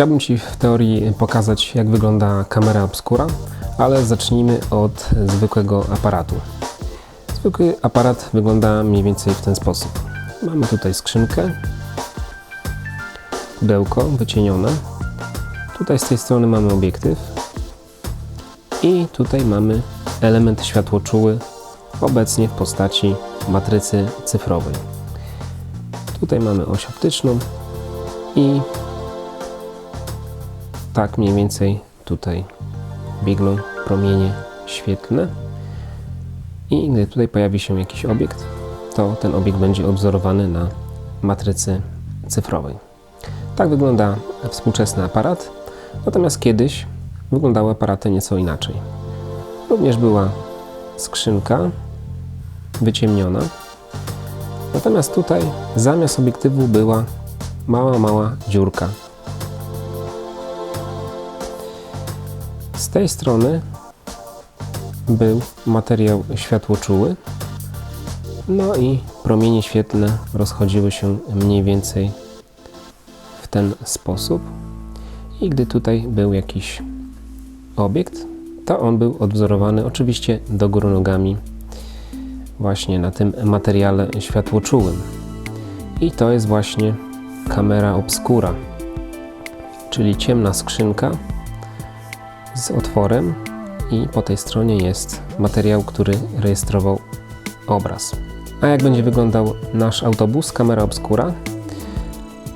Chciałbym Ci w teorii pokazać, jak wygląda kamera obscura, ale zacznijmy od zwykłego aparatu. Zwykły aparat wygląda mniej więcej w ten sposób. Mamy tutaj skrzynkę, pudełko wycienione. Tutaj z tej strony mamy obiektyw i tutaj mamy element światłoczuły, obecnie w postaci matrycy cyfrowej. Tutaj mamy oś optyczną i tak mniej więcej tutaj biegną promienie świetlne i gdy tutaj pojawi się jakiś obiekt, to ten obiekt będzie odwzorowany na matrycy cyfrowej. Tak wygląda współczesny aparat, natomiast kiedyś wyglądały aparaty nieco inaczej. Również była skrzynka wyciemniona, natomiast tutaj zamiast obiektywu była mała, mała dziurka. Z tej strony był materiał światłoczuły, no i promienie świetlne rozchodziły się mniej więcej w ten sposób. I gdy tutaj był jakiś obiekt, to on był odwzorowany oczywiście do góry nogami właśnie na tym materiale światłoczułym. I to jest właśnie kamera obscura, czyli ciemna skrzynka z otworem i po tej stronie jest materiał, który rejestrował obraz. A jak będzie wyglądał nasz autobus, kamera obscura?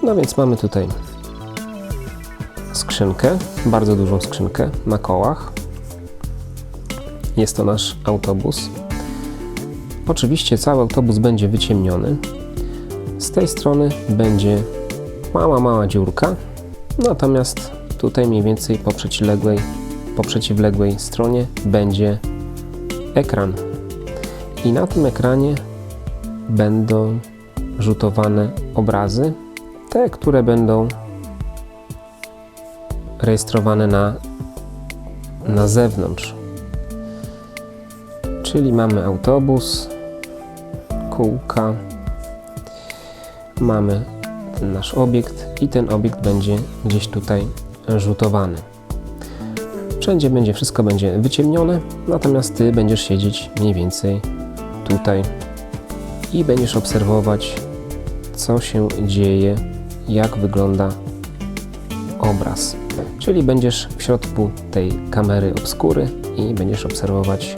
No więc mamy tutaj skrzynkę, bardzo dużą skrzynkę na kołach. Jest to nasz autobus. Oczywiście cały autobus będzie wyciemniony. Z tej strony będzie mała, mała dziurka, natomiast tutaj mniej więcej po przeciwległej, po przeciwległej stronie będzie ekran. I na tym ekranie będą rzutowane obrazy, te, które będą rejestrowane na, na zewnątrz. Czyli mamy autobus, kółka, mamy ten nasz obiekt i ten obiekt będzie gdzieś tutaj rzutowany. Wszędzie będzie wszystko będzie wyciemnione, natomiast ty będziesz siedzieć mniej więcej tutaj i będziesz obserwować, co się dzieje, jak wygląda obraz. Czyli będziesz w środku tej kamery obskury i będziesz obserwować,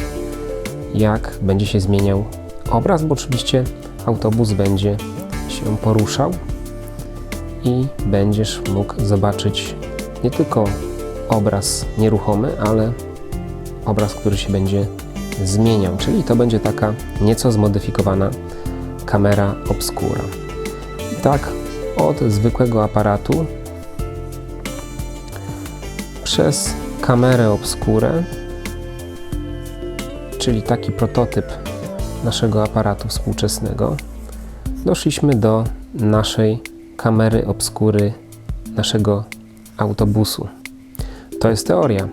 jak będzie się zmieniał obraz, bo oczywiście autobus będzie się poruszał i będziesz mógł zobaczyć nie tylko obraz nieruchomy, ale obraz, który się będzie zmieniał, czyli to będzie taka nieco zmodyfikowana kamera obscura. I tak od zwykłego aparatu przez kamerę obskurę, czyli taki prototyp naszego aparatu współczesnego, doszliśmy do naszej kamery obskury naszego autobusu. To jest teoria.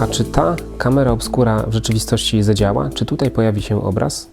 A czy ta kamera obskura w rzeczywistości zadziała? Czy tutaj pojawi się obraz?